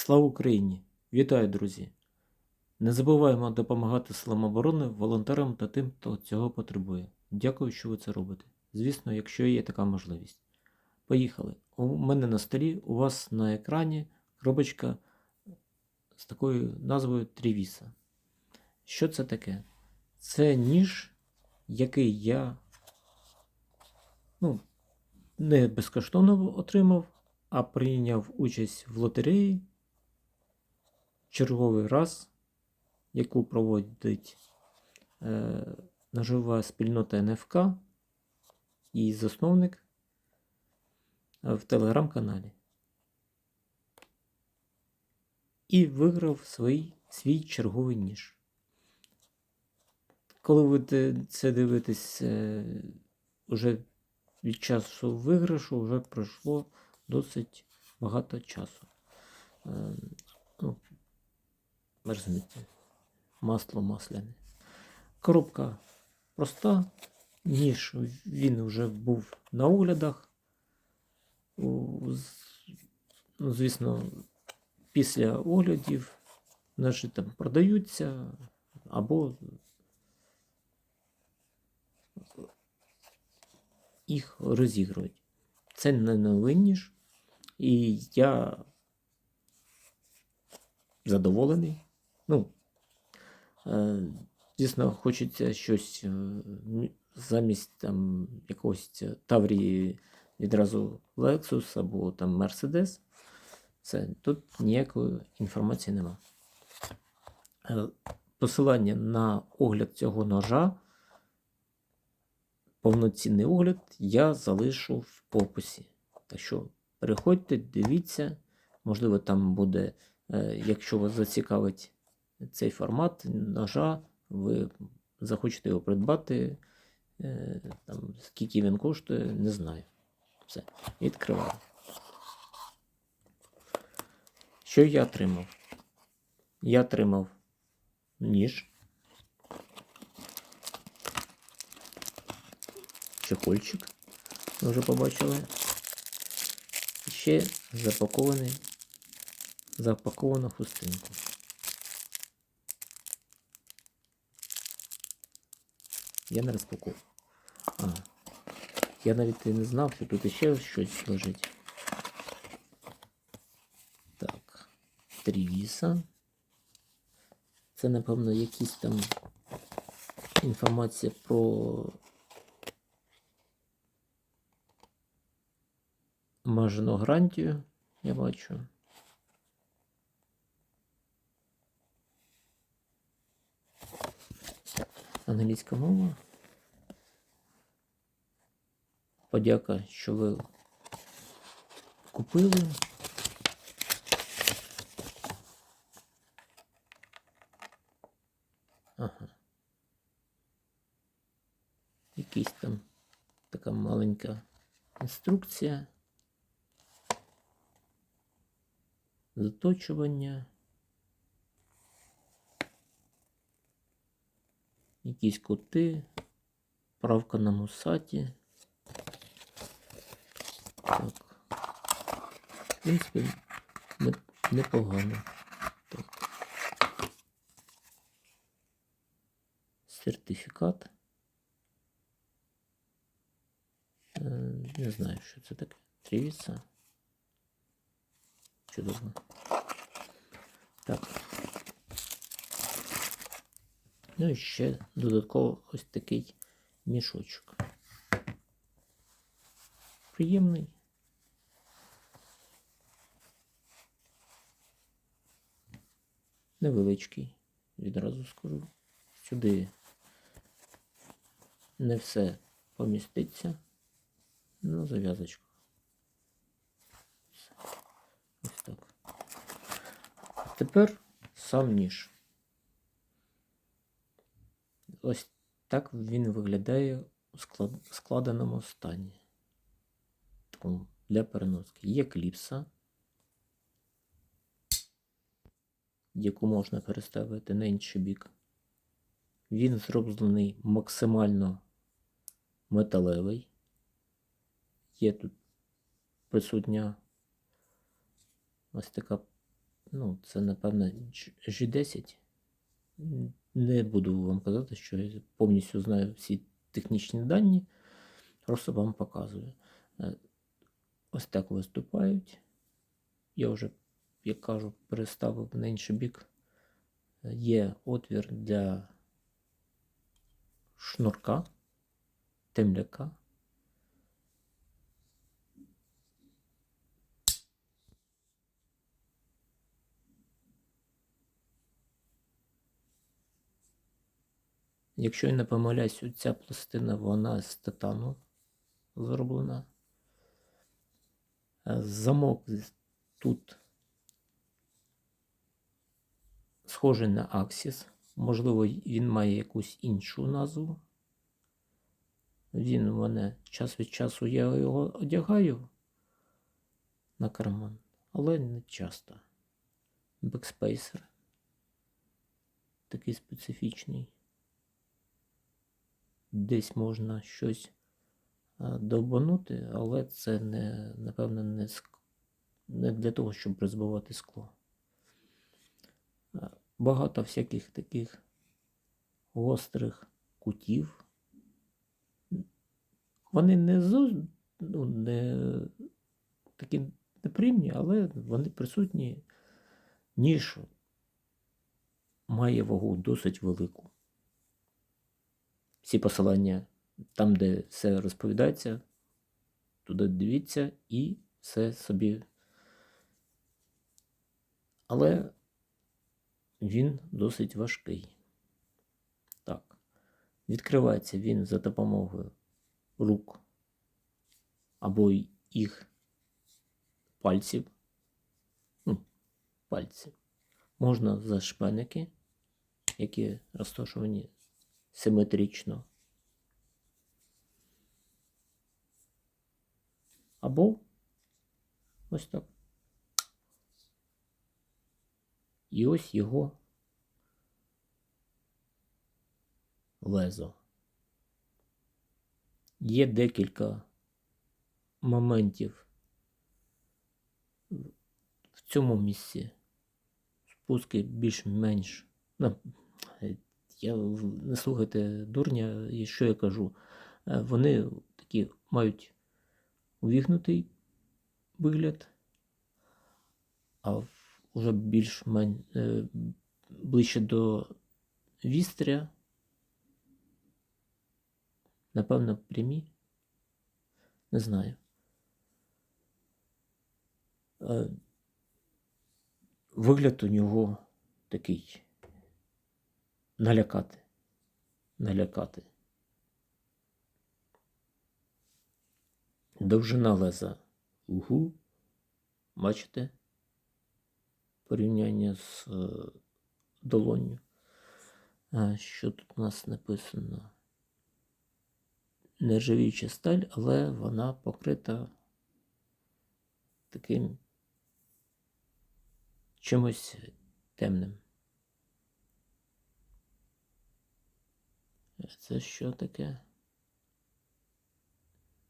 Слава Україні! Вітаю, друзі! Не забуваємо допомагати силам оборони, волонтерам та тим, хто цього потребує. Дякую, що ви це робите. Звісно, якщо є така можливість. Поїхали. У мене на столі, у вас на екрані коробочка з такою назвою Трівіса. Що це таке? Це ніж, який я ну, не безкоштовно отримав, а прийняв участь в лотереї черговий раз, яку проводить е, нажива спільнота НФК і засновник е, в телеграм-каналі. І виграв свій, свій черговий ніж. Коли ви це дивитесь е, уже від часу виграшу, вже пройшло досить багато часу. Е, ну, ви масло масляне. Коробка проста, ніж він вже був на оглядах. Ну, звісно, після оглядів наші там продаються або їх розігрують. Це не новий ніж, і я задоволений. Ну, е, дійсно, хочеться щось е, замість там якогось Таврії відразу Lexus або там Mercedes. Це тут ніякої інформації нема. Е, Посилання на огляд цього ножа, повноцінний огляд, я залишу в описі. Так що переходьте, дивіться, можливо, там буде, е, якщо вас зацікавить цей формат ножа, ви захочете його придбати. е, Там, скільки він коштує, не знаю. Все, відкриваю. Що я отримав? Я отримав ніж, чехольчик, ви вже побачили. І ще запакований, запакована хустинку. Я не розпакував. А, я навіть і не знав, що тут ще щось лежить. Так, Трівіса. Це, напевно, якісь там інформація про мажену гарантію, я бачу. Англійська мова. Подяка, що ви купили. Ага. Якийсь там така маленька інструкція. Заточування. Якісь кути. Правка на мусаті. Так. В принципі, непогано. Так. Сертифікат. Е, Не знаю, що це таке. Трівіса. Чудово. Так. Ну і ще додатково ось такий мішочок. Приємний. Невеличкий, відразу скажу. Сюди не все поміститься. Ну, зав'язочку. Ось так. Тепер сам ніж. Ось так він виглядає у складеному стані. Такому для переноски. Є кліпса, яку можна переставити на інший бік. Він зроблений максимально металевий. Є тут присутня ось така ну, це, напевно, G10. Не буду вам казати, що я повністю знаю всі технічні дані, просто вам показую. Е, Ось так виступають. Я вже, як кажу, переставив на інший бік. Е, Є отвір для шнурка, темляка. Якщо я не помиляюсь, ця пластина вона з титану зроблена. Е, Замок тут схожий на Axis. Можливо, він має якусь іншу назву. Він у мене час від часу я його одягаю на карман, але не часто. Бекспейсер. Такий специфічний. Десь можна щось а, довбанути, але це не, напевно, не, не для того, щоб розбивати скло. Багато всяких таких гострих кутів. Вони не, ну, не такі неприємні, але вони присутні. Ніж має вагу досить велику. Всі посилання там, де все розповідається, туди дивіться і все собі. Але він досить важкий. Так. Відкривається він за допомогою рук або їх пальців. Ну, пальців. Можна за шпеники, які розташовані симетрично. Або ось так. І ось його лезо. Є декілька моментів в цьому місці. Спуски більш-менш. Ну, я не слухайте дурня, і що я кажу. Е, Вони такі мають увігнутий вигляд, а в- уже більш мен, е, ближче до вістря, напевно, прямі. Не знаю. Е, Вигляд у нього такий налякати. Налякати. Довжина леза. Угу. Бачите? Порівняння з е, долонню. А, що тут у нас написано? Нержавіюча сталь, але вона покрита таким чимось темним. Це що таке?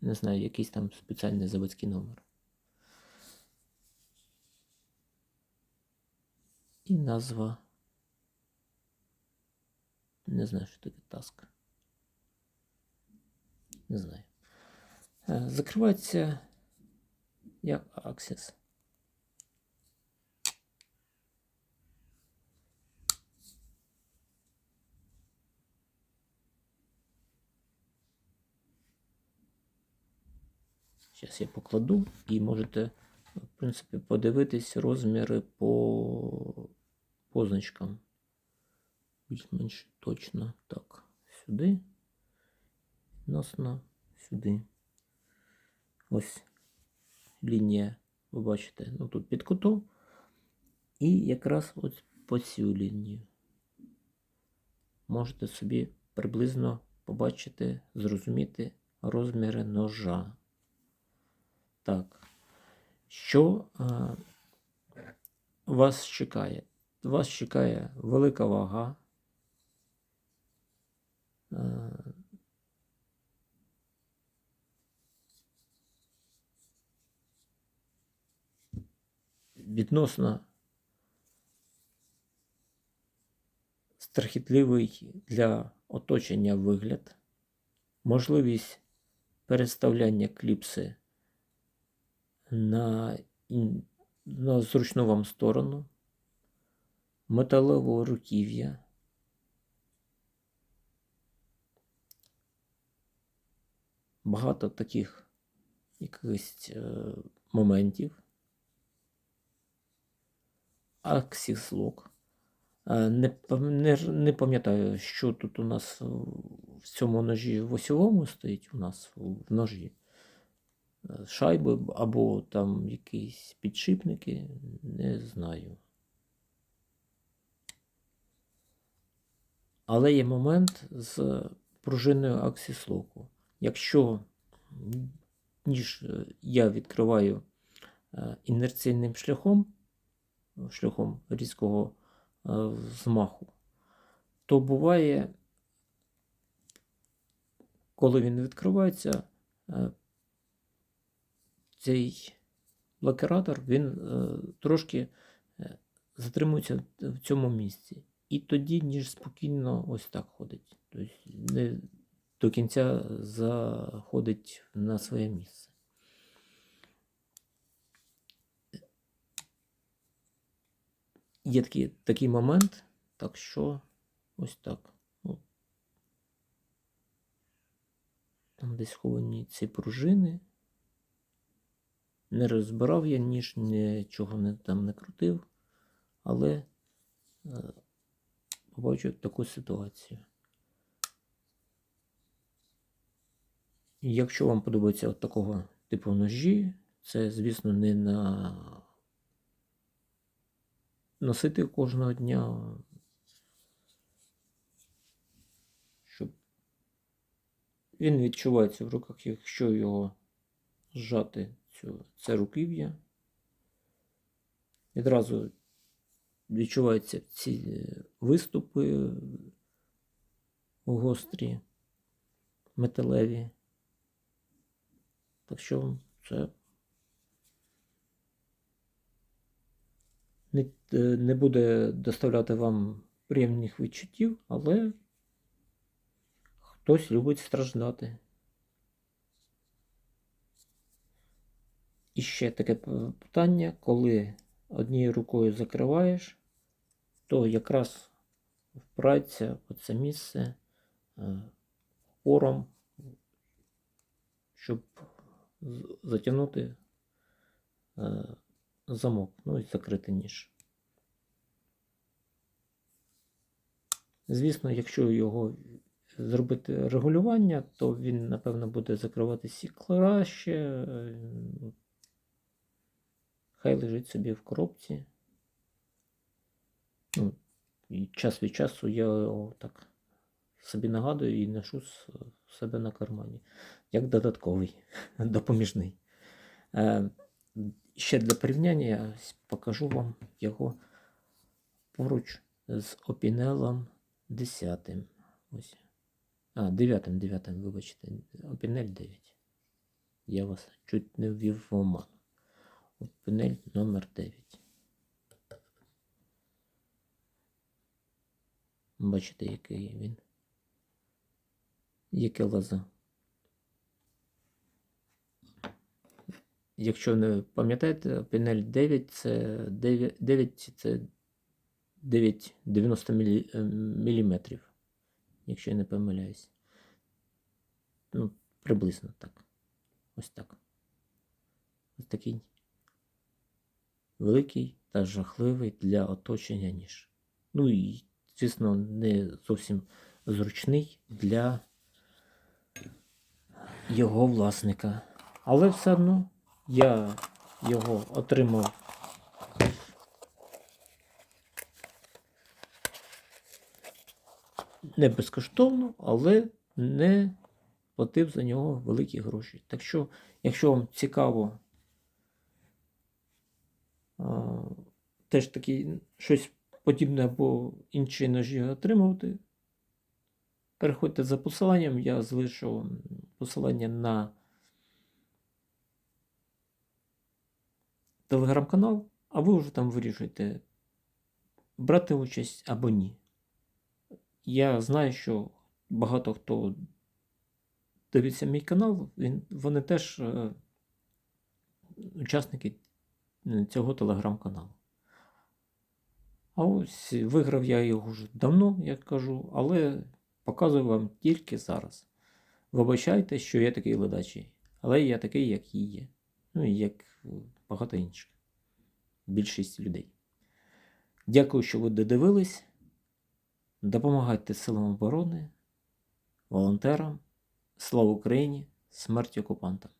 Не знаю, якийсь там спеціальний заводський номер. І назва. Не знаю, що таке таск. Не знаю. Е, Закривається як Access. Зараз я покладу і можете, в принципі, подивитись розміри по позначкам. Більш-менш точно. Так, сюди. Відносно сюди. Ось лінія, ви бачите, ну тут під кутом. І якраз ось по цю лінію. Можете собі приблизно побачити, зрозуміти розміри ножа. Так. Що е, вас чекає? Вас чекає велика вага. Е, відносно страхітливий для оточення вигляд, можливість переставляння кліпси на, на зручну вам сторону, металевого руків'я, багато таких якихось е, моментів. Аксіс-лок. Е, Не, не, не пам'ятаю, що тут у нас в цьому ножі в осьовому стоїть у нас в ножі. Шайби або там якісь підшипники, не знаю. Але є момент з пружиною аксіс-локу. Якщо ніж е, я відкриваю е, інерційним шляхом, шляхом різкого е, змаху, то буває, коли він відкривається, цей блокиратор він е, трошки е, затримується в цьому місці. І тоді ніж спокійно ось так ходить. Тобто не до кінця заходить на своє місце. Є такий, такий момент, так що ось так. Ну, там десь ховані ці пружини. Не розбирав я ніж, нічого не, там не крутив, але е, побачив таку ситуацію. Якщо вам подобається от такого типу ножі, це, звісно, не на носити кожного дня, щоб він відчувається в руках, якщо його зжати цю, це руків'я. Відразу відчуваються ці виступи гострі, металеві. Так що це не, е, не буде доставляти вам приємних відчуттів, але хтось любить страждати. І ще таке питання, коли однією рукою закриваєш, то якраз впирається в це місце е, хором, щоб затягнути е, замок, ну і закрити ніж. Звісно, якщо його зробити регулювання, то він, напевно, буде закриватися краще. Хай лежить собі в коробці. Ну, і час від часу я його так собі нагадую і ношу себе на кармані. Як додатковий, допоміжний. Е, ще для порівняння я покажу вам його поруч з опінелом 10. Ось. А, 9, 9, вибачте. Опінель 9. Я вас чуть не ввів в оман. Панель номер 9. Бачите, який він. Яке лазо. Якщо не пам'ятаєте, панель 9 це 9, 9 це 9 90 мілі, е, міліметрів, якщо я не помиляюсь. Ну, приблизно так. Ось так. Ось такий великий та жахливий для оточення ніж. Ну і, звісно, не зовсім зручний для його власника. Але все одно я його отримав. Не безкоштовно, але не платив за нього великі гроші. Так що, якщо вам цікаво теж такі щось подібне або інші ножі отримувати, переходьте за посиланням, я залишу посилання на телеграм-канал, а ви вже там вирішуєте, брати участь або ні. я знаю, що багато хто дивиться мій канал, він, вони теж е, учасники цього телеграм-каналу. А ось виграв я його вже давно, як кажу, але показую вам тільки зараз. Вибачайте, що я такий ледачий, але я такий, як і є. Ну і як е, багато інших. Більшість людей. Дякую, що ви додивились. Допомагайте силам оборони, волонтерам. Слава Україні! Смерть окупантам!